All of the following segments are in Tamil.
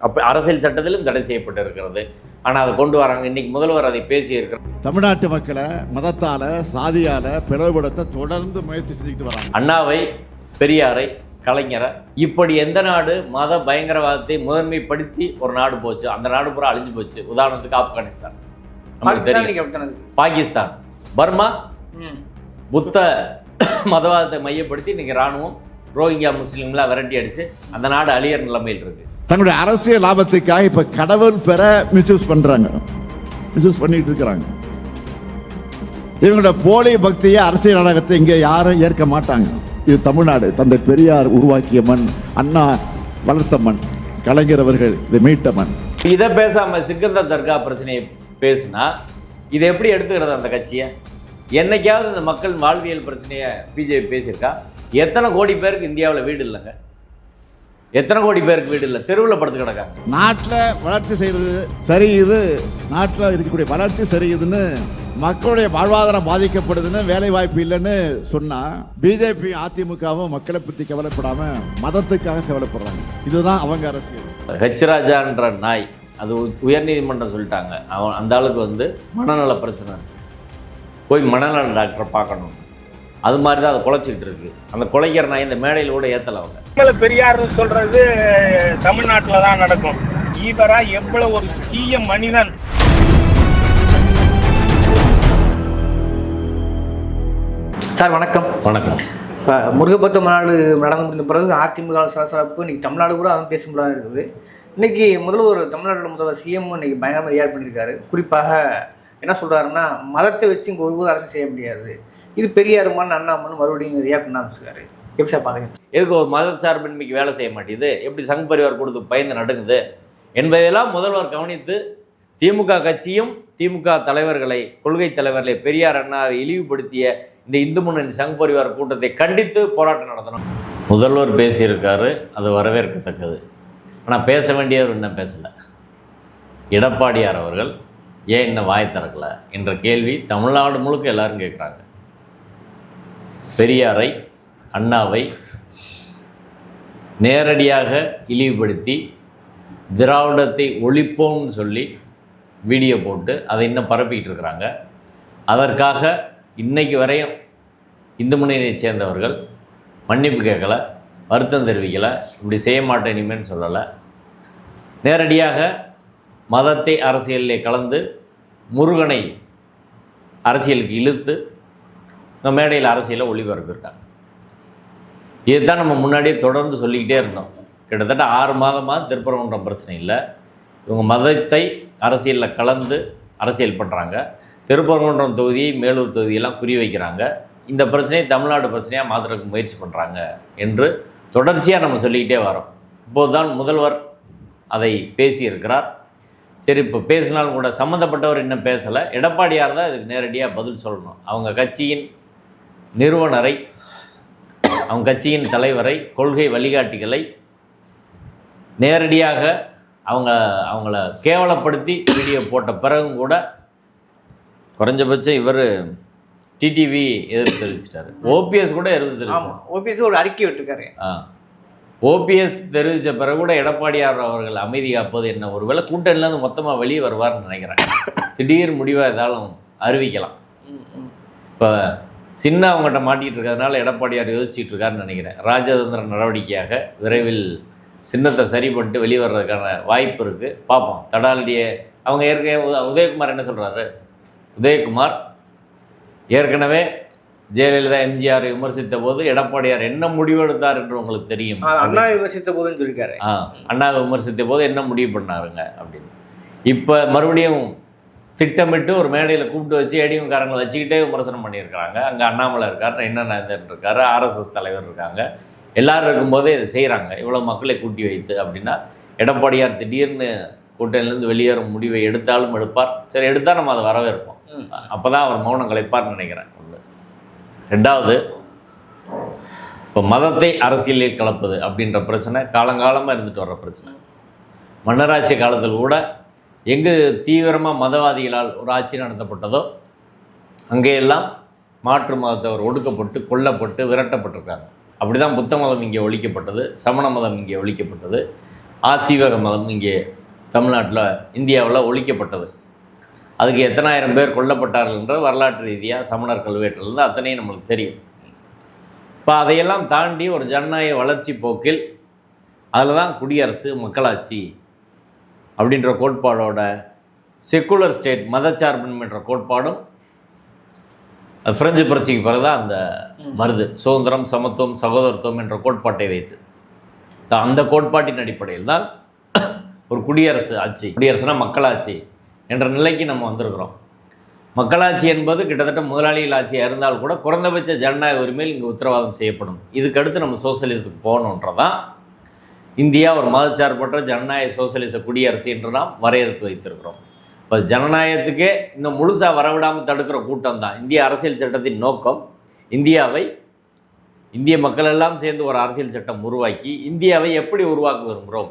அப்போ அரசியல் சட்டத்திலும் தடை செய்யப்பட்டு இருக்கிறது ஆனால் அதை கொண்டு வராங்க. இன்னைக்கு முதல்வர் அதை பேசியிருக்கிறார். தமிழ்நாட்டு மக்களை மதத்தால சாதியால பிளவுபடுத்த தொடர்ந்து முயற்சி செஞ்சுக்கிட்டு வராங்க. அண்ணாவை பெரியாரை கலைஞரை இப்படி எந்த நாடு மத பயங்கரவாதத்தை முதன்மைப்படுத்தி ஒரு நாடு போச்சு அந்த நாடு பூரா அழிஞ்சு போச்சு. உதாரணத்துக்கு ஆப்கானிஸ்தான். நமக்கு பாகிஸ்தான் தெரியும். பாகிஸ்தான். பர்மா ம். புத்த மதவாதத்தை மையப்படுத்தி இன்னைக்கு ராணுவம் ரோஹிங்கா முஸ்லீம்லாம் விரட்டி அடிச்சு அந்த நாடு அழியற நிலைமையில் இருக்கு. தங்களுடைய அரசியல் லாபத்துக்காக இப்ப கடவுள் பெற மிஸ்யூஸ் பண்றாங்க. மிஸ்யூஸ் பண்ணிட்டு இருக்கிறாங்க. இவங்களோட போலி பக்தியை அரசியல் நாடகத்தை இங்க யாரும் ஏற்க மாட்டாங்க. இது தமிழ்நாடு. தந்தை பெரியார் உருவாக்கிய மண் அண்ணா வளர்த்த மண் கலைஞர் அவர்கள் இதை மீட்ட மண். இதை பேசாம சிக்கந்தர் தர்கா பிரச்சனையை பேசுனா இதை எப்படி எடுத்துக்கிறது அந்த கட்சியை? என்னைக்காவது இந்த மக்கள் வாழ்வியல் பிரச்சனையை பிஜேபி பேசியிருக்கா? எத்தனை கோடி பேருக்கு இந்தியாவில் வீடு இல்லைங்க? எத்தனை கோடி பேருக்கு வீடு இல்லை? தெருவில் படுத்து கிடக்காங்க. நாட்டில் வளர்ச்சி செய்யறது சரியுது. நாட்டில் இருக்கக்கூடிய வளர்ச்சி சரியுதுன்னு மக்களுடைய வாழ்வாதாரம் பாதிக்கப்படுதுன்னு வேலை வாய்ப்பு இல்லைன்னு சொன்னா பிஜேபி அதிமுகவும் மக்களை பற்றி கவலைப்படாம மதத்துக்காக கவலைப்படுறாங்க. இதுதான் அவங்க அரசியல். ஹெச் ராஜான்ற நாய் அது உயர்நீதிமன்றம் சொல்லிட்டாங்க. அவன் அந்த ஆளுக்கு வந்து மனநல பிரச்சனை. போய் மனநல டாக்டரை பார்க்கணும். அது மாதிரி தான் அதை குலைச்சிக்கிட்டு இருக்கு. அந்த குலைக்கிற நாய் இந்த மேடையில் கூட ஏற்றலை அவங்க. பெரியார்னு சொல்றது தமிழ்நாட்டில் தான் நடக்கும். ஈவரா எவ்வளவு ஒரு தீய மனிதன்? சார் வணக்கம். வணக்கம். இப்போ முருகப்பத்த மாநாடு நடந்து முடிந்த பிறகு அதிமுக சலசலப்பு இன்னைக்கு தமிழ்நாடு கூட அதான் பேசும்படாக இருக்குது. இன்னைக்கு முதல்வர் தமிழ்நாட்டில் முதல்வர் சிஎம் இன்னைக்கு பயங்கரமாக ரியாக்ட் பண்ணியிருக்காரு குறிப்பாக என்ன சொல்றாருன்னா மதத்தை வச்சு இங்கே ஒருபோது அரசு செய்ய முடியாது. இது பெரியாருமான் அண்ணாமன் மறுபடியும் ரியாக்ட் பண்ண ஆரம்பிச்சிருக்காரு எப்படி சார் பார்க்குறீங்க எதுக்கு ஒரு மத சார்பின்மைக்கு வேலை செய்ய மாட்டேங்குது? எப்படி சங் பரிவார் கொடுத்து பயந்து நடுங்குது என்பதையெல்லாம் முதல்வர் கவனித்து திமுக கட்சியும் திமுக தலைவர்களை கொள்கை தலைவர்களை பெரியார் அண்ணாவை இழிவுபடுத்திய இந்த இந்து முன்னணி சங் பரிவார் கூட்டத்தை கண்டித்து போராட்டம் நடத்தணும். முதல்வர் பேசியிருக்காரு அது வரவேற்கத்தக்கது. ஆனால் பேச வேண்டியவர் இன்னும் பேசலை. எடப்பாடியார் அவர்கள் ஏன் இன்னும் வாய் திறக்கல? என்ற கேள்வி தமிழ்நாடு முழுக்க எல்லாரும் கேட்குறாங்க பெரியாரை அண்ணாவை நேரடியாக இழிவுபடுத்தி திராவிடத்தை ஒழிப்போம்னு சொல்லி வீடியோ போட்டு அதை இன்னும் பரப்பிக்கிட்டு இருக்கிறாங்க. அதற்காக இன்னைக்கு வரையும் இந்து முன்னணியைச் சேர்ந்தவர்கள் மன்னிப்பு கேட்கல வருத்தம் தெரிவிக்கலை இப்படி செய்ய மாட்டேன் இனிமேன்னு சொல்லலை. நேரடியாக மதத்தை அரசியலில் கலந்து முருகனை அரசியலுக்கு இழுத்து மேடையில் அரசியலை ஒளிபரப்பியிருக்காங்க இதுதான் நம்ம முன்னாடியே தொடர்ந்து சொல்லிக்கிட்டே இருந்தோம். கிட்டத்தட்ட ஆறு மாதமாக திருப்பரங்குன்றம் பிரச்சனை இல்லை. இவங்க மதத்தை அரசியலில் கலந்து அரசியல் பண்ணுறாங்க. திருப்பரங்குன்றம் தொகுதி மேலூர் தொகுதியெல்லாம் குறி வைக்கிறாங்க. இந்த பிரச்சனையை தமிழ்நாடு பிரச்சனையாக மாற்றுறதுக்கு முயற்சி பண்ணுறாங்க என்று தொடர்ச்சியாக நம்ம சொல்லிக்கிட்டே வரோம். இப்போது தான் முதல்வர் அதை பேசியிருக்கிறார். சரி இப்போ பேசினாலும் கூட சம்மந்தப்பட்டவர் இன்னும் பேசலை. எடப்பாடியார் தான் இதுக்கு நேரடியாக பதில் சொல்லணும். அவங்க கட்சியின் நிறுவனரை அவங்க கட்சியின் தலைவரை கொள்கை வழிகாட்டிகளை நேரடியாக அவங்க அவங்கள கேவலப்படுத்தி வீடியோ போட்ட பிறகும் கூட குறைஞ்சபட்சம் இவர் டிடிவி எதிர்ப்பு தெரிவிச்சிட்டாரு. ஓபிஎஸ் கூட எதிர்ப்பு தெரிவிச்சார். ஓபிஎஸ் ஒரு அறிக்கை விட்டுருக்காரு. ஆ. ஓபிஎஸ் தெரிவித்த பிறகு கூட எடப்பாடியார் அவர்கள் அமைதி காப்பது என்ன? ஒருவேளை கூட்டணிலேருந்து மொத்தமாக வெளியே வருவார்னு நினைக்கிறேன். திடீர் முடிவாக ஏதாலும் அறிவிக்கலாம். இப்போ சின்ன அவங்ககிட்ட மாட்டிகிட்டு இருக்கிறதுனால எடப்பாடியார் யோசிச்சுட்டு இருக்காருன்னு நினைக்கிறேன். ராஜதந்திர நடவடிக்கையாக விரைவில் சின்னத்தை சரி பண்ணிட்டு வெளியே வர்றதுக்கான வாய்ப்பு இருக்குது பார்ப்போம். தடாலடியை அவங்க ஏற்கனவே உத- உதயகுமார் என்ன சொல்கிறாரு உதயகுமார் ஏற்கனவே ஜெயலலிதா எம்ஜிஆர் விமர்சித்த போது எடப்பாடியார் என்ன முடிவெடுத்தார் என்று உங்களுக்கு தெரியும்? அண்ணா விமர்சித்த போதுன்னு சொல்லியிருக்காரு. ஆ அண்ணாவை விமர்சித்த போது என்ன முடிவு பண்ணாருங்க அப்படின்னு. இப்போ மறுபடியும் திட்டமிட்டு ஒரு மேடையில் கூப்பிட்டு வச்சு ஏடிஎம்காரங்களை வச்சுக்கிட்டே விமர்சனம் பண்ணியிருக்கிறாங்க. அங்கே அண்ணாமலை இருக்கார் என்னநந்தன் இருக்கார் ஆர்எஸ்எஸ் தலைவர் இருக்காங்க. எல்லாரும் இருக்கும்போதே இதை செய்கிறாங்க இவ்வளோ மக்களை கூட்டி வைத்து அப்படின்னா எடப்பாடியார் திடீர்னு கூட்டணிலேருந்து வெளியேறும் முடிவை எடுத்தாலும் எடுப்பார். சரி எடுத்தால் நம்ம அதை வரவேற்போம். ம். அப்போ தான் அவர் மௌனம் கலைப்பார்னு நினைக்கிறேன். ஒன்று ரெண்டாவது இப்போ மதத்தை அரசியலில் கலப்பது அப்படின்ற பிரச்சனை காலங்காலமாக இருந்துட்டு வர்ற பிரச்சனை. மன்னராட்சி காலத்தில் கூட எங்கு தீவிரமாக மதவாதிகளால் ஒரு ஆட்சி நடத்தப்பட்டதோ அங்கேயெல்லாம் மாற்று மதத்தவர் ஒடுக்கப்பட்டு கொல்லப்பட்டு விரட்டப்பட்டிருக்காங்க. அப்படி தான் புத்த மதம் இங்கே ஒழிக்கப்பட்டது சமண மதம் இங்கே ஒழிக்கப்பட்டது ஆசீவக மதம் இங்கே தமிழ்நாட்டில் இந்தியாவில் ஒழிக்கப்பட்டது. அதுக்கு எத்தனாயிரம் பேர் கொல்லப்பட்டார்கள்ன்றது வரலாற்று ரீதியாக சமணர் கல்வெட்டுலேருந்து அத்தனையும் நம்மளுக்கு தெரியும். இப்போ அதையெல்லாம் தாண்டி ஒரு ஜனநாயக வளர்ச்சி போக்கில் அதில் தான் குடியரசு மக்களாட்சி அப்படின்ற கோட்பாடோட செக்குலர் ஸ்டேட் மதச்சார்பின்மை என்ற கோட்பாடும் பிரெஞ்சு புரட்சிக்கு பிறகு தான் அந்த வருது. சுதந்திரம் சமத்துவம் சகோதரத்துவம் என்ற கோட்பாட்டை வைத்து. அந்த கோட்பாட்டின் அடிப்படையில் தான் ஒரு குடியரசு ஆட்சி குடியரசுனா மக்களாட்சி என்ற நிலைக்கு நம்ம வந்திருக்கிறோம். மக்களாட்சி என்பது கிட்டத்தட்ட முதலாளிகள் ஆட்சியாக இருந்தால் கூட குறைந்தபட்ச ஜனநாயக உரிமையில் இங்கே உத்தரவாதம் செய்யப்படும். இதுக்கு அடுத்து நம்ம சோசியலிசத்துக்கு போகணுன்றதான் இந்தியா ஒரு மதச்சார்பற்ற ஜனநாயக சோசியலிச குடியரசு என்று நாம் வரையறுத்து வைத்திருக்கிறோம். இப்போ ஜனநாயகத்துக்கே இன்னும் முழுசாக வரவிடாமல் தடுக்கிற கூட்டம் தான் இந்திய அரசியல் சட்டத்தின் நோக்கம் இந்தியாவை இந்திய மக்கள் எல்லாம் சேர்ந்து ஒரு அரசியல் சட்டம் உருவாக்கி இந்தியாவை எப்படி உருவாக்க விரும்புகிறோம்?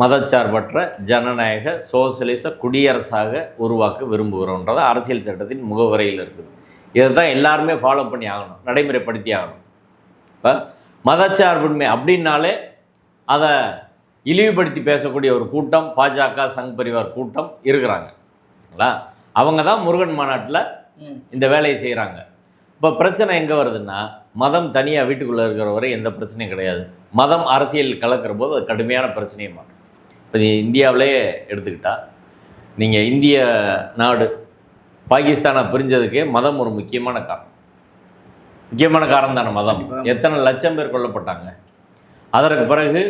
மதச்சார்பற்ற ஜனநாயக சோசியலிச குடியரசாக உருவாக்க விரும்புகிறோன்றது அரசியல் சட்டத்தின் முகவரையில் இருக்குது. இதை தான் எல்லாருமே ஃபாலோ பண்ணி ஆகணும் நடைமுறைப்படுத்தி ஆகணும். இப்போ மதச்சார்பின்மை அப்படின்னாலே அதை இழிவுபடுத்தி பேசக்கூடிய ஒரு கூட்டம் பாஜக சங் பரிவார் கூட்டம் இருக்கிறாங்களா அவங்க தான் முருகன் மாநாட்டில். இந்த வேலையை செய்கிறாங்க இப்போ பிரச்சனை எங்கே வருதுன்னா மதம் தனியாக வீட்டுக்குள்ளே இருக்கிற வரை எந்த பிரச்சனையும் கிடையாது. மதம் அரசியல் கலக்கிற போது அது கடுமையான பிரச்சனையும் மாறும். இப்போ இந்தியாவிலே எடுத்துக்கிட்டா நீங்கள் இந்திய நாடு பாகிஸ்தானை பிரிஞ்சதுக்கே மதம் ஒரு முக்கியமான காரணம். முக்கியமான காரணம் தானே மதம். எத்தனை லட்சம் பேர் கொல்லப்பட்டாங்க? அதற்கு பிறகு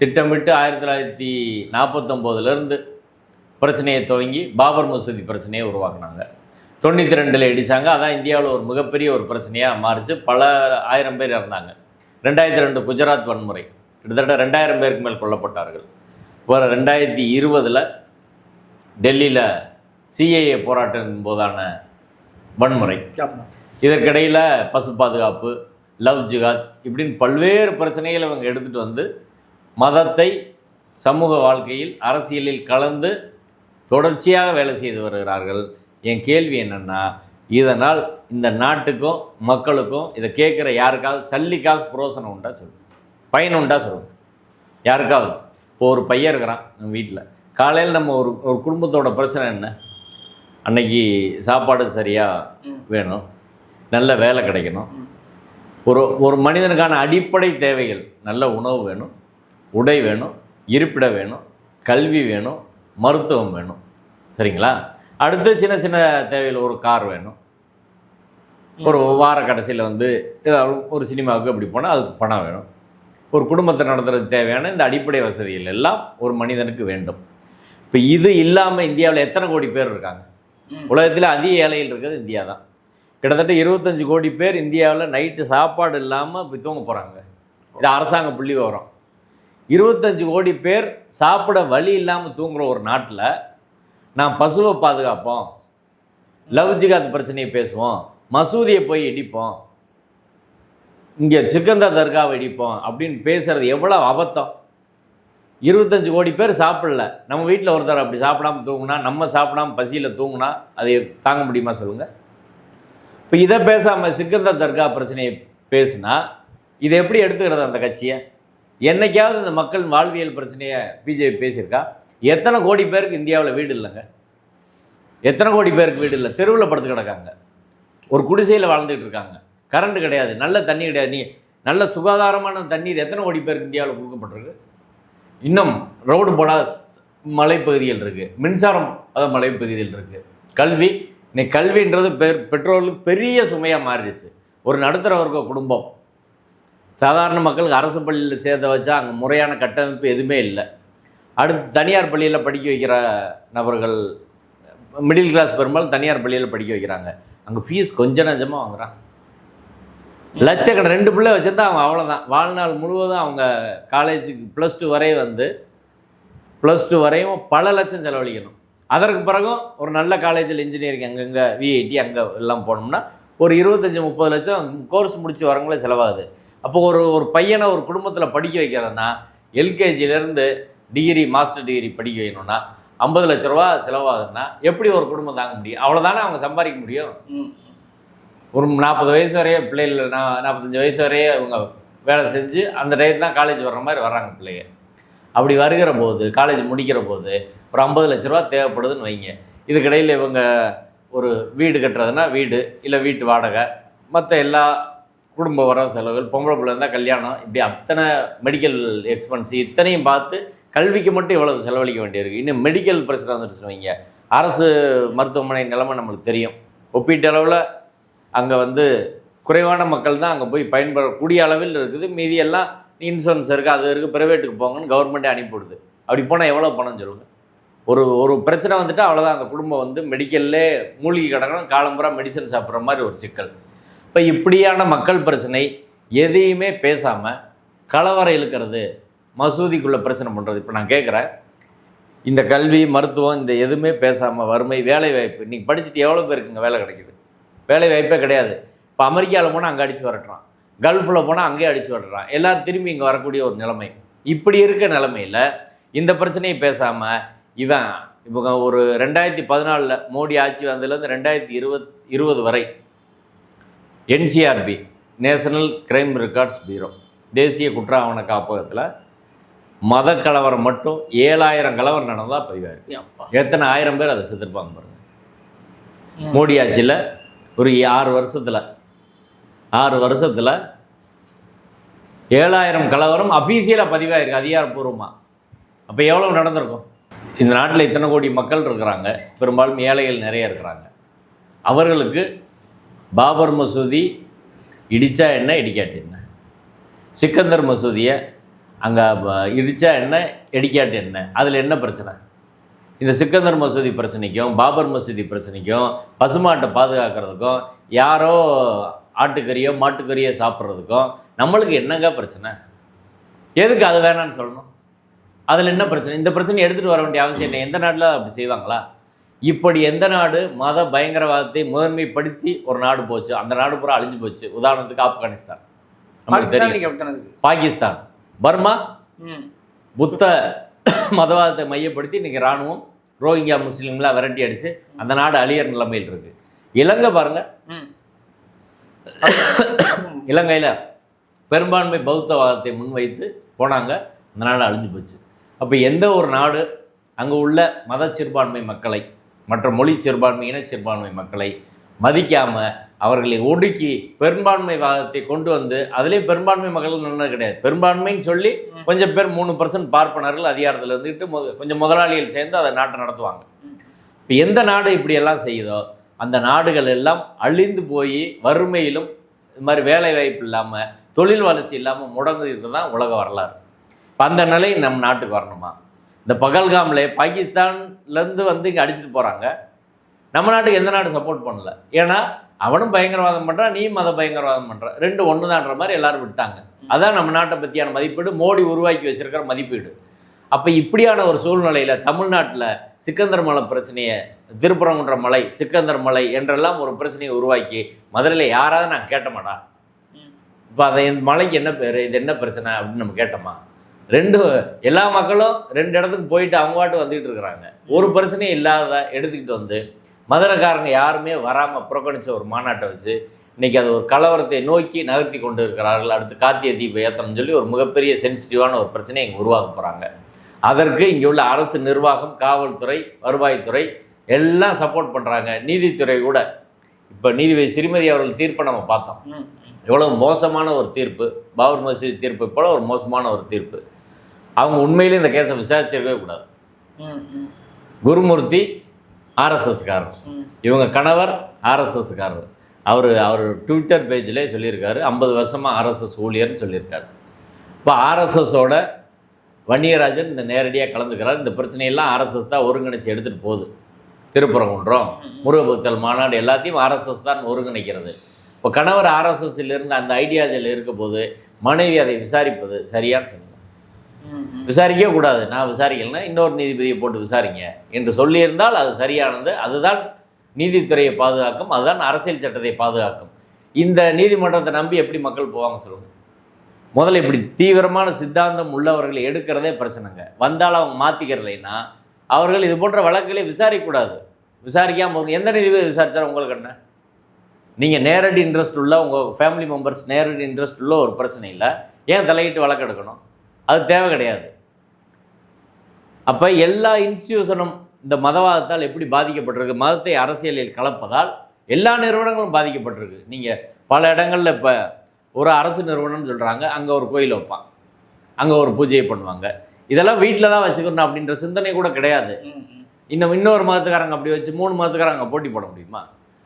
திட்டமிட்டு ஆயிரத்தி தொள்ளாயிரத்தி நாற்பத்தொம்போதுலேருந்து பிரச்சனையை துவங்கி பாபர் மசூதி பிரச்சனையை உருவாக்குனாங்க. தொண்ணூற்றி ரெண்டில் இடித்தாங்க அதான் இந்தியாவில் ஒரு மிகப்பெரிய ஒரு பிரச்சனையாக மாறிச்சு. பல ஆயிரம் பேர் இறந்தாங்க. ரெண்டாயிரத்தி ரெண்டு குஜராத் வன்முறை. கிட்டத்தட்ட ரெண்டாயிரம் பேருக்கு மேல் கொல்லப்பட்டார்கள். இப்போ ரெண்டாயிரத்தி இருபதில் டெல்லியில் சிஏஏ போராட்டத்தின் போதான வன்முறை. இதற்கிடையில் பசு பாதுகாப்பு லவ் ஜிகாத் இப்படின்னு பல்வேறு பிரச்சனைகளை அவங்க எடுத்துகிட்டு வந்து மதத்தை சமூக வாழ்க்கையில் அரசியலில் கலந்து தொடர்ச்சியாக வேலை செய்து வருகிறார்கள். என் கேள்வி என்னென்னா இதனால் இந்த நாட்டுக்கும் மக்களுக்கும் இதை கேட்குற யாருக்காவது சல்லி காசு புரோசனம் உண்டா சொல்லுங்க பயன் உண்டா சொல்லுங்க யாருக்காவது. இப்போ ஒரு பையன் இருக்கிறான் நம்ம வீட்டில். காலையில் நம்ம ஒரு ஒரு குடும்பத்தோட பிரச்சனை என்ன? அன்னைக்கு சாப்பாடு சரியாக வேணும். நல்ல வேலை கிடைக்கணும். ஒரு ஒரு மனிதனுக்கான அடிப்படை தேவைகள். நல்ல உணவு வேணும் உடை வேணும் இருப்பிட வேணும் கல்வி வேணும் மருத்துவம் வேணும். சரிங்களா? அடுத்து சின்ன சின்ன தேவைகள் ஒரு கார் வேணும். ஒரு வார கடைசியில் வந்து ஏதாவது ஒரு சினிமாவுக்கு அப்படி போனால் அதுக்கு பணம் வேணும். ஒரு குடும்பத்தை நடத்துறதுக்கு தேவையான இந்த அடிப்படை வசதிகள் எல்லாம் ஒரு மனிதனுக்கு வேண்டும். இப்போ இது இல்லாமல் இந்தியாவில் எத்தனை கோடி பேர் இருக்காங்க. உலகத்தில் அதிக ஏழையில் இருக்கிறது இந்தியா தான் கிட்டத்தட்ட இருபத்தஞ்சு கோடி பேர் இந்தியாவில் நைட்டு சாப்பாடு இல்லாமல் இப்போ தூங்க போகிறாங்க இது அரசாங்க புள்ளி வரும் இருபத்தஞ்சு கோடி பேர் சாப்பிட வழி இல்லாமல் தூங்குகிற ஒரு நாட்டில் நான் பசுவை பாதுகாப்போம். லவ் ஜிகாத் பிரச்சனையை பேசுவோம். மசூதியை போய் இடிப்போம். இங்கே சிக்கந்தா தர்காவை இடிப்போம் அப்படின்னு பேசுகிறது எவ்வளோ அபத்தம். இருபத்தஞ்சு கோடி பேர் சாப்பிடல. நம்ம வீட்டில் ஒருத்தர் அப்படி சாப்பிடாம தூங்குனா நம்ம சாப்பிடாம பசியில் தூங்குனா அதை தாங்க முடியுமா சொல்லுங்கள் இப்போ இதை பேசாமல் சிக்கந்தர் தர்கா பிரச்சனையை பேசுனா இதை எப்படி எடுத்துக்கிறது அந்த கட்சியை? என்னைக்காவது இந்த மக்கள் வாழ்வியல் பிரச்சனையை பிஜேபி பேசியிருக்கா? எத்தனை கோடி பேருக்கு இந்தியாவில் வீடு இல்லைங்க? எத்தனை கோடி பேருக்கு வீடு இல்லை? தெருவில் படுத்து கிடக்காங்க. ஒரு குடிசையில் வாழ்ந்துட்டு இருக்காங்க. கரண்ட் கிடையாது. நல்ல தண்ணி கிடையாது. நீ நல்ல சுகாதாரமான தண்ணீர் எத்தனை கோடி பேருக்கு இந்தியாவில் கொடுக்கப்பட்டிருக்கு? இன்னும் ரோடு போடாத மலைப்பகுதியில் இருக்குது மின்சாரம் அதான் மலைப்பகுதியில் இருக்குது கல்வி இன்னைக்கு கல்வின்றது பெ பெற்றோர்களுக்கு பெரிய சுமையாக மாறிடுச்சு. ஒரு நடுத்தர வர்க்க குடும்பம். சாதாரண மக்களுக்கு அரசு பள்ளியில் சேர்த்த வச்சா அங்கே முறையான கட்டமைப்பு எதுவுமே இல்லை. அடுத்து தனியார் பள்ளியில் படிக்க வைக்கிற நபர்கள் மிடில் கிளாஸ் பெரும்பாலும் தனியார் பள்ளியில் படிக்க வைக்கிறாங்க. அங்கே ஃபீஸ் கொஞ்சம் நஞ்சமாக வாங்குறான். லட்சக்கணக்கு ரெண்டு பிள்ளை வச்சுருந்தா அவங்க அவ்வளோதான் வாழ்நாள் முழுவதும் அவங்க காலேஜுக்கு ப்ளஸ் டூ வரை வந்து ப்ளஸ் டூ வரையும் பல லட்சம் செலவழிக்கணும். அதற்கு பிறகும் ஒரு நல்ல காலேஜில் இன்ஜினியரிங் அங்கங்கே விஐடி அங்கே எல்லாம் போனோம்னா ஒரு இருபத்தஞ்சி முப்பது லட்சம் கோர்ஸ் முடிச்சு வரவங்களே செலவாகுது. அப்போ ஒரு ஒரு பையனை ஒரு குடும்பத்தில் படிக்க வைக்கிறதுனா எல்கேஜிலேருந்து டிகிரி மாஸ்டர் டிகிரி படிக்க வைக்கணும்னா ஐம்பது லட்ச ரூபா செலவாகுதுன்னா எப்படி ஒரு குடும்பம் தாங்க முடியும்? அவ்வளோதானே அவங்க சம்பாதிக்க முடியும். ஒரு நாற்பது வயசு வரையே பிள்ளைகள் நாற்பத்தஞ்சு வயசு வரையே அவங்க வேலை செஞ்சு அந்த டயத்து தான் காலேஜ் வர்ற மாதிரி வர்றாங்க பிள்ளைங்க. அப்படி வருகிற போது காலேஜ் முடிக்கிற போது ஒரு ஐம்பது லட்ச ரூபா தேவைப்படுதுன்னு வைங்க. இதுக்கிடையில் இவங்க ஒரு வீடு கட்டுறதுனா வீடு இல்லை வீட்டு வாடகை மற்ற எல்லா குடும்ப வரவு செலவுகள் பொம்பளை பிள்ளை இருந்தால் கல்யாணம் இப்படி அத்தனை மெடிக்கல் எக்ஸ்பென்ஸ் இத்தனையும் பார்த்து கல்விக்கு மட்டும் இவ்வளவு செலவழிக்க வேண்டியிருக்கு. இன்னும் மெடிக்கல் பிரச்சனை வந்துடுச்சு வைங்க. அரசு மருத்துவமனை நிலைமை நம்மளுக்கு தெரியும். ஒப்பீட்டளவில் அங்கே வந்து குறைவான மக்கள் தான் அங்கே போய் பயன்படக்கூடிய அளவில் இருக்குது. மீதி எல்லாம் இன்சூரன்ஸ் இருக்குது அது இருக்குது ப்ரைவேட்டுக்கு போங்கன்னு கவர்மெண்ட்டே அனுப்பிவிடுது அப்படி போனால் எவ்வளோ பணம் சொல்லுங்கள் ஒரு ஒரு பிரச்சனை வந்துட்டு அவ்வளோதான் அந்த குடும்பம் வந்து மெடிக்கல்லே மூலிகை கிடக்கணும் காலம்புறா மெடிசன் சாப்பிட்ற மாதிரி ஒரு சிக்கல். இப்போ இப்படியான மக்கள் பிரச்சனை எதையுமே பேசாமல் கலவரம் இழுக்கிறது மசூதிக்குள்ளே பிரச்சனை பண்ணுறது இப்போ நான் கேட்குறேன் இந்த கல்வி மருத்துவம் இந்த எதுவுமே பேசாமல் வறுமை வேலை வாய்ப்பு. இன்றைக்கி படிச்சுட்டு எவ்வளோ பேருக்குங்க வேலை கிடைக்குது? வேலை வாய்ப்பே கிடையாது. இப்போ அமெரிக்காவில் போனால் அங்கே அடித்து வரட்டுறான். கல்ஃபில் போனால் அங்கேயே அடித்து வரட்டுறான். எல்லோரும் திரும்பி இங்கே வரக்கூடிய ஒரு நிலைமை. இப்படி இருக்க நிலைமையில் இந்த பிரச்சனையை பேசாமல் இவன் இவங்க ஒரு ரெண்டாயிரத்தி பதினாலில் மோடி ஆட்சி வந்ததுலேருந்து ரெண்டாயிரத்தி இருபத் இருபது வரை NCRB national crime records bureau தேசிய குற்ற ஆவண காப்பகத்தில் மத கலவரம் மட்டும் ஏழாயிரம் கலவரம் நடந்தால் பதிவாயிருக்கு. எத்தனை ஆயிரம் பேர் அதை செத்துருப்பாங்க பாருங்க. ம். மோடி ஆட்சியில் ஒரு ஆறு வருஷத்தில் ஆறு வருஷத்தில் ஏழாயிரம் கலவரம் அஃபீஷியலாக பதிவாயிருக்கு அதிகாரப்பூர்வமாக அப்போ எவ்வளோ நடந்திருக்கும்? இந்த நாட்டில் இத்தனை கோடி மக்கள் இருக்கிறாங்க பெரும்பாலும் ஏழைகள் நிறைய இருக்கிறாங்க. அவர்களுக்கு பாபர் மசூதி இடித்தா என்ன இடிக்காட்டு என்ன? சிக்கந்தர் மசூதியை அங்கே இடித்தா என்ன இடிக்காட்டு என்ன? அதில் என்ன பிரச்சனை? இந்த சிக்கந்தர் மசூதி பிரச்சனைக்கும் பாபர் மசூதி பிரச்சனைக்கும் பசுமாட்டை பாதுகாக்கிறதுக்கும் யாரோ ஆட்டுக்கறியோ மாட்டுக்கறியோ சாப்பிட்றதுக்கும் நம்மளுக்கு என்னங்க பிரச்சனை? எதுக்கு அது வேணான்னு சொல்லணும்? அதில் என்ன பிரச்சனை? இந்த பிரச்சனை எடுத்துகிட்டு வர வேண்டிய அவசியம் இல்லை. எந்த நாட்டில் அப்படி செய்வாங்களா? இப்படி எந்த நாடு மத பயங்கரவாதத்தை முதன்மைப்படுத்தி ஒரு நாடு போச்சு? அந்த நாடு பூரா அழிஞ்சு போச்சு. உதாரணத்துக்கு ஆப்கானிஸ்தான். பாகிஸ்தான் பர்மா? புத்த மதவாதத்தை மையப்படுத்தி இன்றைக்கி இராணுவம் ரோஹிங்கா முஸ்லீம்லாம் விரட்டி அடித்து அந்த நாடு அழியற நிலைமையில் இருக்குது இலங்கை பாருங்க. இலங்கையில் பெரும்பான்மை பௌத்தவாதத்தை முன்வைத்து போனாங்க. அந்த நாடு அழிஞ்சு போச்சு. அப்போ எந்த ஒரு நாடு அங்கே உள்ள மத சிறுபான்மை மக்களை மற்ற மொழி சிறுபான்மை இன சிறுபான்மை மக்களை மதிக்காமல் அவர்களை ஒடுக்கி பெரும்பான்மை வாதத்தை கொண்டு வந்து அதிலே பெரும்பான்மை மக்கள் நல்லது கிடையாது. பெரும்பான்மைன்னு சொல்லி கொஞ்சம் பேர் மூணு பர்சன்ட் பார்ப்பனர்கள் அதிகாரத்தில் இருந்துக்கிட்டு மொ கொஞ்சம் முதலாளிகள் சேர்ந்து அதை நாட்டை நடத்துவாங்க. இப்போ எந்த நாடு இப்படியெல்லாம் செய்யுதோ அந்த நாடுகள் எல்லாம் அழிந்து போய் வறுமையிலும் இது மாதிரி வேலை வாய்ப்பு இல்லாமல் தொழில் வளர்ச்சி இல்லாமல் முடங்கு தான் உலக வரலாறு. அந்த நிலை நம் நாட்டுக்கு வரணுமா? இந்த பகல்காமில் பாகிஸ்தான்லேருந்து வந்து இங்கே அடிச்சுட்டு போகிறாங்க நம்ம நாட்டுக்கு எந்த நாடு சப்போர்ட் பண்ணல? ஏன்னா அவனும் பயங்கரவாதம் பண்ணுறான் நீ மத பயங்கரவாதம் பண்ணுற ரெண்டு ஒன்று தான்ற மாதிரி எல்லாரும் விட்டாங்க. அதான் நம்ம நாட்டை பற்றியான மதிப்பீடு. மோடி உருவாக்கி வச்சிருக்கிற மதிப்பீடு. அப்போ இப்படியான ஒரு சூழ்நிலையில் தமிழ்நாட்டில் சிக்கந்தர் மலை பிரச்சனையை திருப்பரங்குன்ற மலை சிக்கந்தர் மலை என்றெல்லாம் ஒரு பிரச்சனையை உருவாக்கி மதுரையில் யாராவது நான் கேட்டமாடா? இப்போ அதை இந்த மலைக்கு என்ன பேர்? இது என்ன பிரச்சனை அப்படின்னு நம்ம கேட்டோமா? ரெண்டு எல்லா மக்களும் ரெண்டு இடத்துக்கு போயிட்டு அவங்க பாட்டு வந்துக்கிட்டு இருக்கிறாங்க. ஒரு பிரச்சனையும் இல்லாத எடுத்துக்கிட்டு வந்து மதுரைக்காரங்க யாருமே வராமல் புறக்கணித்த ஒரு மாநாட்டை வச்சு இன்றைக்கி அது ஒரு கலவரத்தை நோக்கி நகர்த்தி கொண்டு இருக்கிறார்கள். அடுத்து காத்திய தீப ஏத்தனம்னு சொல்லி ஒரு மிகப்பெரிய சென்சிட்டிவான ஒரு பிரச்சனையை இங்கே உருவாக்க போகிறாங்க அதற்கு இங்கே உள்ள அரசு நிர்வாகம் காவல்துறை வருவாய்த்துறை எல்லாம் சப்போர்ட் பண்ணுறாங்க நீதித்துறை கூட. இப்போ நீதிபதி ஸ்ரீமதி அவர்கள் தீர்ப்பை நம்ம பார்த்தோம். எவ்வளோ மோசமான ஒரு தீர்ப்பு. பாபர் மசூதி தீர்ப்பு போல ஒரு மோசமான ஒரு தீர்ப்பு. அவங்க உண்மையிலே இந்த கேஸை விசாரிச்சிருக்கவே கூடாது. குருமூர்த்தி ஆர்எஸ்எஸ்காரர். இவங்க கணவர் ஆர்எஸ்எஸ்காரர். அவர் அவர் ட்விட்டர் பேஜிலே சொல்லியிருக்காரு. ஐம்பது வருஷமாக ஆர்எஸ்எஸ் ஊழியர்னு சொல்லியிருக்காரு. இப்போ ஆர்எஸ்எஸோட வன்னியராஜன் இந்த நேரடியாக கலந்துக்கிறார். இந்த பிரச்சனையெல்லாம் ஆர்எஸ்எஸ் தான் ஒருங்கிணைச்சு எடுத்துகிட்டு போகுது. திருப்பரங்குன்றம் முருகபக்தல் மாநாடு எல்லாத்தையும் ஆர்எஸ்எஸ் தான் ஒருங்கிணைக்கிறது. இப்போ கணவர் இருந்து அந்த ஐடியாஸில் இருக்கும்போது மனைவி அதை விசாரிப்பது சரியான்னு சொல்லுங்கள் விசாரிக்க கூடாது. நான் விசாரிக்கலைன்னா இன்னொரு நீதிபதியை போட்டு விசாரிங்க. என்று சொல்லியிருந்தால் அது சரியானது. அதுதான் நீதித்துறையை பாதுகாக்கும். அதுதான் அரசியல் சட்டத்தை பாதுகாக்கும். இந்த நீதிமன்றத்தை நம்பி எப்படி மக்கள் போவாங்க சொல்லுங்கள் முதல்ல இப்படி தீவிரமான சித்தாந்தம் உள்ளவர்களை எடுக்கிறதே பிரச்சனைங்க. வந்தால் அவங்க மாற்றிக்கிறலைன்னா அவர்கள் இது போன்ற வழக்குகளை விசாரிக்கக்கூடாது. விசாரிக்காமல் எந்த நீதிபதி விசாரிச்சாலும் உங்களுக்கு என்ன? நீங்கள் நேரடி இன்ட்ரெஸ்ட் உள்ள உங்கள் ஃபேமிலி மெம்பர்ஸ் நேரடி இன்ட்ரெஸ்ட் உள்ள ஒரு பிரச்சனை இல்லை. ஏன் தலையிட்டு வழக்கு எடுக்கணும்? அது தேவை கிடையாது. அப்போ எல்லா இன்ஸ்டியூஷனும் இந்த மதவாதத்தால் எப்படி பாதிக்கப்பட்டிருக்கு? மதத்தை அரசியலில் கலப்பதால் எல்லா நிறுவனங்களும் பாதிக்கப்பட்டிருக்கு. நீங்கள் பல இடங்களில் இப்போ ஒரு அரசு நிறுவனம்னு சொல்கிறாங்க அங்கே ஒரு கோயில் வைப்பான். அங்கே ஒரு பூஜையை பண்ணுவாங்க. இதெல்லாம் வீட்டில் தான் வச்சுக்கணும் அப்படின்ற சிந்தனை கூட கிடையாது. இன்னும் இன்னொரு மதத்துக்காரங்க அப்படி வச்சு மூணு மதத்துக்காரங்க போட்டி போட முடியுமா?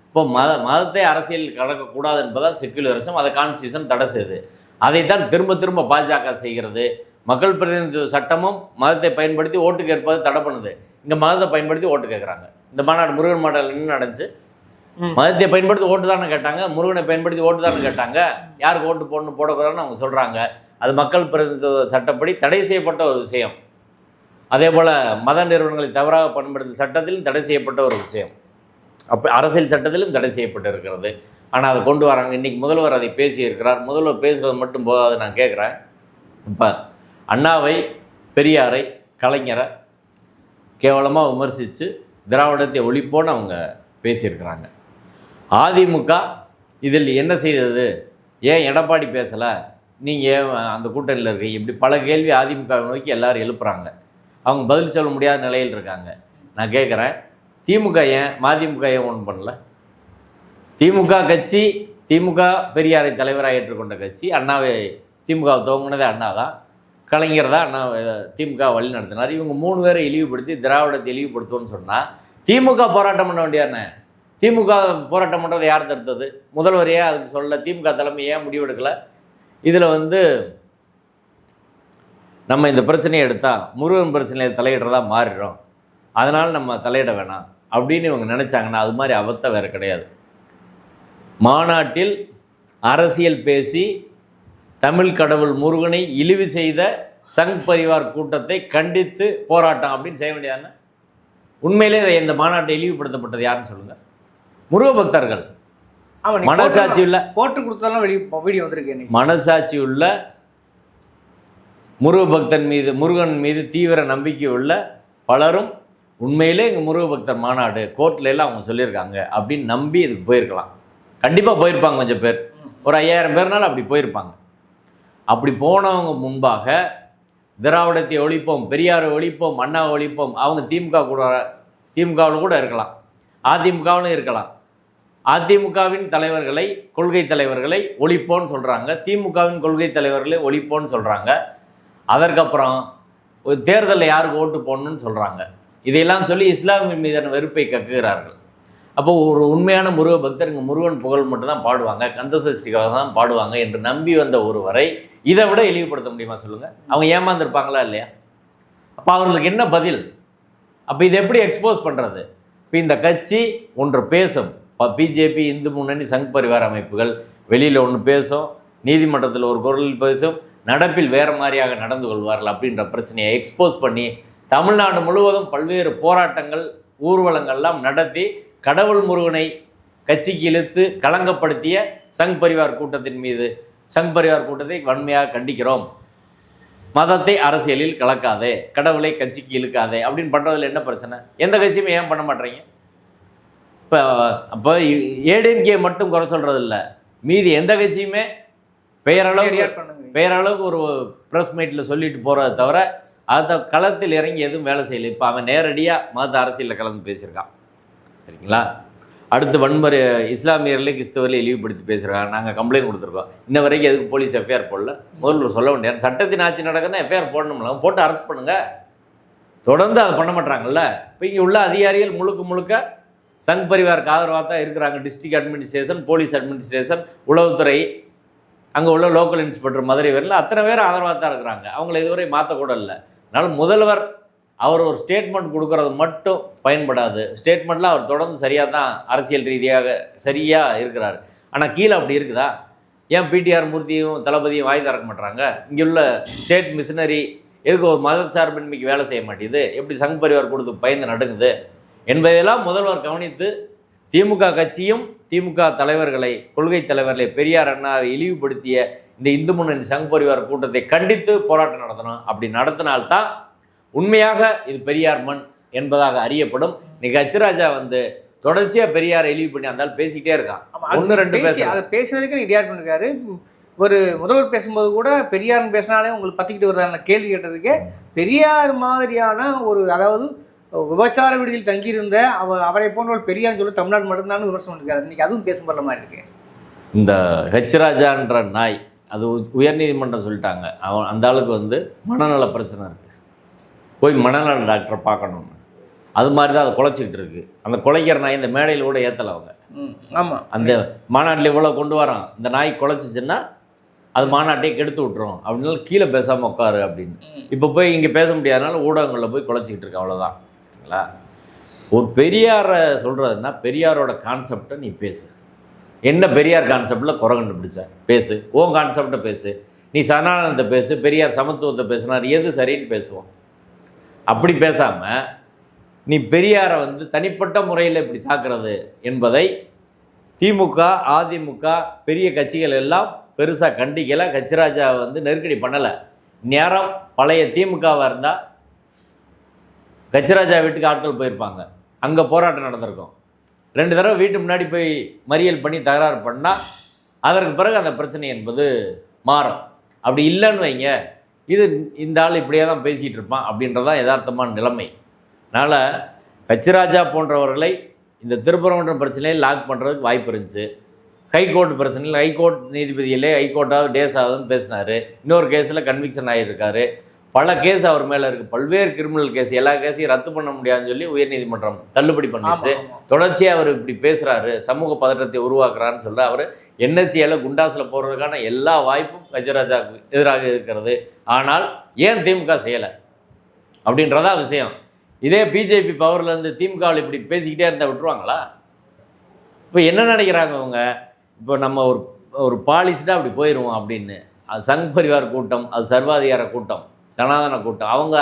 இப்போ மத மதத்தை அரசியல் கலக்கக்கூடாது என்பதால் செக்குலரிசம் அதை கான்ஸ்டியூஷன் தடை செய்யுது அதைத்தான் திரும்ப திரும்ப பாஜக செய்கிறது. மக்கள் பிரதிநிதித்துவ சட்டமும் மதத்தை பயன்படுத்தி ஓட்டு கேட்பது தடை பண்ணுது. இங்கே மதத்தை பயன்படுத்தி ஓட்டு கேட்குறாங்க. இந்த மாநாடு முருகன் மாநாடு என்ன நடந்துச்சு. மதத்தை பயன்படுத்தி ஓட்டு தானே கேட்டாங்க? முருகனை பயன்படுத்தி ஓட்டு தானே கேட்டாங்க? யாருக்கு ஓட்டு போடணும் போடக்கூடாதுன்னு அவங்க சொல்கிறாங்க அது மக்கள் பிரதிநிதித்துவ சட்டப்படி தடை செய்யப்பட்ட ஒரு விஷயம். அதே போல் மத நிறுவனங்களை தவறாக பயன்படுத்தும் சட்டத்திலும் தடை செய்யப்பட்ட ஒரு விஷயம். அப்போ அரசியல் சட்டத்திலும் தடை செய்யப்பட்டு இருக்கிறது ஆனால் அதை கொண்டு வராங்க. இன்றைக்கி முதல்வர் அதை பேசியிருக்கிறார். முதல்வர் பேசுகிறது மட்டும் போதாது நான் கேட்குறேன் இப்போ அண்ணாவை பெரியாரை கலைஞரை கேவலமாக விமர்சித்து திராவிடத்தை ஒழிப்போன்னு அவங்க பேசியிருக்கிறாங்க. அதிமுக இதில் என்ன செய்தது? ஏன் எடப்பாடி பேசலை? நீங்கள் ஏன் அந்த கூட்டணியில் இருக்கீங்க? இப்படி பல கேள்வி அதிமுகவை நோக்கி எல்லோரும் எழுப்புறாங்க. அவங்க பதில் சொல்ல முடியாத நிலையில் இருக்காங்க. நான் கேட்குறேன் திமுக ஏன் மதிமுக ஏன் ஒன்றும் பண்ணல? திமுக கட்சி திமுக பெரியாரை தலைவராக ஏற்றுக்கொண்ட கட்சி அண்ணாவை திமுக துவங்கினதே அண்ணா தான் கலைஞர் தான் திமுக வழி நடத்தினார். இவங்க மூணு பேரை இழிவுபடுத்தி திராவிடத்தை இழிவுபடுத்துவோன்னு சொன்னால் திமுக போராட்டம் பண்ண வேண்டியானே திமுக போராட்டம் பண்ணுறது யார் தடுத்தது? முதல்வரையே அதுக்கு சொல்ல திமுக தலைமை ஏன் முடிவெடுக்கலை? இதில் வந்து நம்ம இந்த பிரச்சனையை எடுத்தால் முருகன் பிரச்சனையை தலையிடுறதா மாறிடும் அதனால் நம்ம தலையிட வேணாம். அப்படின்னு இவங்க நினச்சாங்கன்னா அது மாதிரி அபத்தம் வேறு கிடையாது. மாநாட்டில் அரசியல் பேசி தமிழ் கடவுள் முருகனை இழிவு செய்த சங் பரிவார் கூட்டத்தை கண்டித்து போராட்டம் அப்படின்னு செய்ய வேண்டியதானே உண்மையிலே இந்த மாநாட்டை இழிவுபடுத்தப்பட்டது யாருன்னு சொல்லுங்கள் முருக பக்தர்கள். மனசாட்சி உள்ள போட்டு கொடுத்ததெல்லாம் வெளியே வீடியோ வந்திருக்கு இன்னைக்கு. மனசாட்சி உள்ள முருக பக்தன் மீது முருகன் மீது தீவிர நம்பிக்கை உள்ள பலரும் உண்மையிலே எங்கள் முருக பக்தர் மாநாடு கோர்ட்ல எல்லாம் அவங்க சொல்லியிருக்காங்க அப்படின்னு நம்பி இதுக்கு போயிருக்கலாம். கண்டிப்பாக போயிருப்பாங்க கொஞ்சம் பேர். ஒரு ஐயாயிரம் பேர்னால அப்படி போயிருப்பாங்க. அப்படி போனவங்க முன்பாக திராவிடத்தை ஒழிப்போம் பெரியாரை ஒழிப்போம் அண்ணாவை ஒழிப்போம் அவங்க திமுக கூட திமுகவில் கூட இருக்கலாம். அதிமுகவிலும் இருக்கலாம். அதிமுகவின் தலைவர்களை கொள்கை தலைவர்களை ஒழிப்போன்னு சொல்கிறாங்க திமுகவின் கொள்கை தலைவர்களை ஒழிப்போன்னு சொல்கிறாங்க அதற்கப்புறம் ஒரு தேர்தலில் யாருக்கு ஓட்டு போடணும்னு சொல்கிறாங்க இதையெல்லாம் சொல்லி இஸ்லாமின் மீதான வெறுப்பை கக்குகிறார்கள். அப்போ ஒரு உண்மையான முருக பக்தர் இங்கே முருகன் புகழ் மட்டும்தான் பாடுவாங்க கந்தசஷ்டிக்காக தான் பாடுவாங்க என்று நம்பி வந்த ஒருவரை இதை விட இழிவுபடுத்த முடியுமா சொல்லுங்கள் அவங்க ஏமாந்துருப்பாங்களா இல்லையா? அப்போ அவர்களுக்கு என்ன பதில்? அப்போ இதை எப்படி எக்ஸ்போஸ் பண்ணுறது இப்போ இந்த கட்சி ஒன்று பேசும். இப்போ பிஜேபி இந்து முன்னணி சங் பரிவார அமைப்புகள் வெளியில் ஒன்று பேசும் நீதிமன்றத்தில் ஒரு குரலில் பேசும் நடப்பில் வேறு மாதிரியாக நடந்து கொள்வார்கள் அப்படின்ற பிரச்சனையை எக்ஸ்போஸ் பண்ணி தமிழ்நாடு முழுவதும் பல்வேறு போராட்டங்கள் ஊர்வலங்கள்லாம் நடத்தி கடவுள் முருகனை கட்சிக்கு இழுத்து களங்கப்படுத்திய சங் பரிவார் கூட்டத்தின் மீது சங் பரிவார் கூட்டத்தை வன்மையாக கண்டிக்கிறோம். மதத்தை அரசியலில் கலக்காதே கடவுளை கட்சிக்கு இழுக்காதே அப்படின்னு பண்ணுறதுல என்ன பிரச்சனை? எந்த கட்சியுமே ஏன் பண்ண மாட்டேறீங்க இப்போ அப்போ ஏடிஎம்கே மட்டும் குறை சொல்கிறது இல்லை மீதி எந்த கட்சியுமே பெயரளவு பெயரளவுக்கு ஒரு ப்ரெஸ் மீட்டில் சொல்லிட்டு போகிறத தவிர அதை களத்தில் இறங்கி எதுவும் வேலை செய்யலை. இப்போ அவன் நேரடியாக மத அரசியலில் கலந்து பேசியிருக்கான். சரிங்களா? அடுத்து வன்முறை இஸ்லாமியர்களே கிறிஸ்தவர்களே இழிவுபடுத்தி பேசுகிறாங்க நாங்கள் கம்ப்ளைண்ட் கொடுத்துருக்கோம். இன்ன வரைக்கும் எதுக்கு போலீஸ் எஃப்ஐஆர் போடல? முதல்ல சொல்ல வேண்டிய சட்டத்தின் ஆட்சி நடக்குதுன்னா எஃப்ஐஆர் போடணும்ல. போட்டு அரெஸ்ட் பண்ணுங்கள் தொடர்ந்து அதை பண்ண மாட்டாங்கல்ல. இப்போ இங்கே உள்ள அதிகாரிகள் முழுக்க முழுக்க சங் பரிவாருக்கு ஆதரவாக தான் இருக்கிறாங்க. டிஸ்ட்ரிக்ட் அட்மினிஸ்ட்ரேஷன் போலீஸ் அட்மினிஸ்ட்ரேஷன் உளவுத்துறை. அங்கே உள்ள லோக்கல் இன்ஸ்பெக்டர் மதுரை வரையில் அத்தனை பேர் ஆதரவாக தான் இருக்கிறாங்க. அவங்கள இதுவரை மாற்றக்கூட இல்லை. அதனால் முதல்வர் அவர் ஒரு ஸ்டேட்மெண்ட் கொடுக்கறது மட்டும் பயன்படாது. ஸ்டேட்மெண்ட்டில் அவர் தொடர்ந்து சரியாக தான் அரசியல் ரீதியாக சரியாக இருக்கிறார். ஆனால் கீழே அப்படி இருக்குதா? ஏன் பிடிஆர் மூர்த்தியும் தளபதியும் வாய் திறக்க மாட்டுறாங்க இங்கே உள்ள ஸ்டேட் மிஷினரி எதுக்கு ஒரு மத சார்பின்மைக்கு வேலை செய்ய மாட்டேங்குது? எப்படி சங் பரிவார் கொடுத்து பயந்து நடுங்குது? என்பதையெல்லாம் முதல்வர் கவனித்து திமுக கட்சியும் திமுக தலைவர்களை கொள்கை தலைவர்களை பெரியார் அண்ணாவை இழிவுபடுத்திய இந்த இந்து முன்னணி சங் பரிவார் கூட்டத்தை கண்டித்து போராட்டம் நடத்தணும். அப்படி நடத்தினால்தான் உண்மையாக இது பெரியார் மண் என்பதாக அறியப்படும். இன்னைக்கு அச்சுராஜா வந்து தொடர்ச்சியாக பெரியாரை இழிவு பண்ணி அந்த ஆள் பேசிக்கிட்டே இருக்கான். ஒன்று ரெண்டு பேசி பேச அதை பேசுனதுக்கு நீ ரியாக்ட் பண்ணிருக்காரு. ஒரு முதல்வர் பேசும்போது கூட பெரியார்னு பேசினாலே உங்களுக்கு பத்திக்கிட்டு வருதான கேள்வி கேட்டதுக்கே பெரியார் மாதிரியான ஒரு அதாவது விபச்சார விடுதியில் தங்கியிருந்த அவ அவரை போன்ற ஒரு பெரியார்னு சொல்லி தமிழ்நாடு மட்டும்தான் விமர்சனம் இருக்காரு இன்னைக்கு அதுவும் பேசும் படுற மாதிரி இருக்கு. இந்த ஹெச்ராஜான்ற நாய் அது உயர்நீதிமன்றம் சொல்லிட்டாங்க. அவன் அந்த ஆளுக்கு வந்து மனநல பிரச்சனை இருக்குது போய் மனநல டாக்டரை பார்க்கணும்னு அது மாதிரி தான் அதை குலைச்சிக்கிட்டு இருக்கு. அந்த குலைக்கிற நாய் இந்த மேடையில் கூட ஏற்றலை அவங்க. ஆமாம் அந்த மாநாட்டில் இவ்வளோ கொண்டு வரோம் இந்த நாய் குலைச்சிச்சுன்னா அது மாநாட்டையே கெடுத்து விட்டுரும். அப்படின்னால கீழே பேசாமல் உட்காரு அப்படின்னு. இப்போ போய் இங்கே பேச முடியாதனால ஊடகங்களில் போய் குலைச்சிக்கிட்டு இருக்கு. அவ்வளோதான் சரிங்களா? ஒரு பெரியாரை சொல்கிறதுனா பெரியாரோட கான்செப்டை நீ பேசு. என்ன பெரியார் கான்செப்டில் குறை கண்டுபிடிச்ச? பேசு. உன் கான்செப்டை பேசு. நீ சனானந்தத்தை பேசு. பெரியார் சமத்துவத்தை பேசுனார். எது சரின்னு பேசுவோம். அப்படி பேசாமல் நீ பெரியாரை வந்து தனிப்பட்ட முறையில் இப்படி தாக்குறது என்பதை திமுக அதிமுக பெரிய கட்சிகள் எல்லாம் பெருசாக கண்டிக்கலை. கச்சிராஜா வந்து நெருக்கடி பண்ணலை. நேரம் பழைய திமுகவாக இருந்தால் கச்சிராஜா வீட்டுக்கு ஆட்கள் போயிருப்பாங்க. அங்கே போராட்டம் நடந்திருக்கும். ரெண்டு தடவை வீட்டு முன்னாடி போய் மறியல் பண்ணி தகராறு பண்ணால் அதற்கு பிறகு அந்த பிரச்சனை என்பது மாறும். அப்படி இல்லைன்னு வைங்க. இது இந்த ஆள் இப்படியே தான் பேசிகிட்டு இருப்பான் அப்படின்றதான் யதார்த்தமான நிலைமை. அதனால் கச்சிராஜா போன்றவர்களை இந்த திருப்பரங்குன்றம் பிரச்சனையை லாக் பண்ணுறதுக்கு வாய்ப்பு இருந்துச்சு. ஹைகோர்ட் பிரச்சனையில் ஹைகோர்ட் நீதிபதியிலே ஹைகோர்ட்டாவது டேஸ் ஆகுதுன்னு பேசினார். இன்னொரு கேஸில் கன்விக்ஷன் ஆகியிருக்காரு பல கேஸ் அவர் மேலே இருக்குது பல்வேறு கிரிமினல் கேஸ் எல்லா கேஸையும் ரத்து பண்ண முடியாதுன்னு சொல்லி உயர்நீதிமன்றம் தள்ளுபடி பண்ணிடுச்சு. தொடர்ச்சியாக அவர் இப்படி பேசுகிறாரு சமூக பதற்றத்தை உருவாக்குறாருன்னு சொல்ல அவர் என்எஸ்சியால் குண்டாஸில் போகிறதுக்கான எல்லா வாய்ப்பும் கஜராஜாவுக்கு எதிராக இருக்கிறது. ஆனால் ஏன் திமுக செய்யலை? அப்படின்றதா விஷயம். இதே பிஜேபி பவர்லேருந்து திமுகவில் இப்படி பேசிக்கிட்டே இருந்தால் விட்டுருவாங்களா? இப்போ என்ன நினைக்கிறாங்க அவங்க இப்போ நம்ம ஒரு ஒரு பாலிசிட்டாக அப்படி போயிடுவோம் அப்படின்னு. அது சங் பரிவார் கூட்டம் அது சர்வாதிகார கூட்டம் சனாதன கூட்டம். அவங்க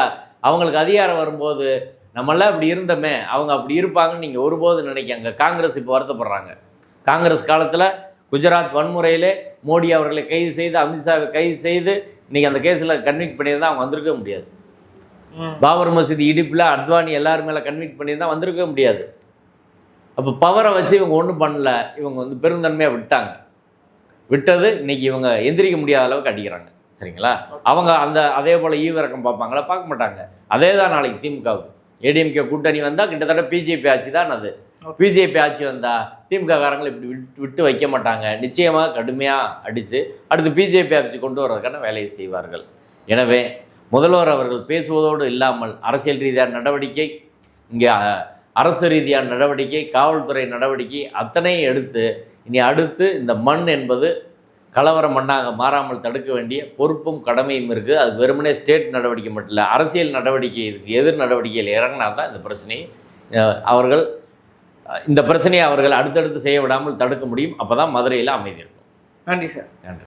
அவங்களுக்கு அதிகாரம் வரும்போது நம்மளாம் இப்படி இருந்தோமே அவங்க அப்படி இருப்பாங்கன்னு நீங்கள் ஒருபோது நினைக்காங்க. காங்கிரஸ் இப்போ வருத்தப்படுறாங்க. காங்கிரஸ் காலத்தில் குஜராத் வன்முறையிலே மோடி அவர்களை கைது செய்து அமித்ஷாவை கைது செய்து இன்றைக்கி அந்த கேஸில் கன்விக்ட் பண்ணியிருந்தால் அவங்க வந்திருக்க முடியாது. பாபர் மசூதி இடிப்பில் அத்வானி எல்லாரும் மேலே கன்விக்ட் பண்ணியிருந்தால் வந்திருக்க முடியாது. அப்போ பவரை வச்சு இவங்க ஒன்றும் பண்ணல. இவங்க வந்து பெருந்தன்மையாக விட்டாங்க. விட்டது இன்னைக்கு இவங்க எந்திரிக்க முடியாத அளவுக்கு அடிக்கிறாங்க. சரிங்களா? அவங்க அந்த அதே போல் ஈவிரக்கம் பார்ப்பாங்களா? பார்க்க மாட்டாங்க. அதே தான் நாளைக்கு திமுகவுக்கு. ஏடிஎம்கே கூட்டணி வந்தால் கிட்டத்தட்ட பிஜேபி ஆட்சி தான் அது. பிஜேபி ஆட்சி வந்தால் திமுககாரங்களை இப்படி விட்டு விட்டு வைக்க மாட்டாங்க. நிச்சயமாக கடுமையாக அடித்து அடுத்து பிஜேபி ஆட்சி கொண்டு வர்றதுக்கான வேலையை செய்வார்கள். எனவே முதல்வர் அவர்கள் பேசுவதோடு இல்லாமல் அரசியல் ரீதியான நடவடிக்கை இங்கே அரசு ரீதியான நடவடிக்கை காவல்துறை நடவடிக்கை அத்தனையும் எடுத்து இனி அடுத்து இந்த மண் என்பது கலவர மண்ணாக மாறாமல் தடுக்க வேண்டிய பொறுப்பும் கடமையும் இருக்குது அது வெறுமனே ஸ்டேட் நடவடிக்கை மட்டும் இல்லை அரசியல் நடவடிக்கை இதுக்கு எதிர் நடவடிக்கையில் இறங்கினா தான் இந்த பிரச்சனையை அவர்கள் இந்த பிரச்சனையை அவர்கள் அடுத்தடுத்து செய்ய விடாமல் தடுக்க முடியும். அப்போ தான் மதுரையில் அமைதி இருக்கும். நன்றி சார். நன்றி.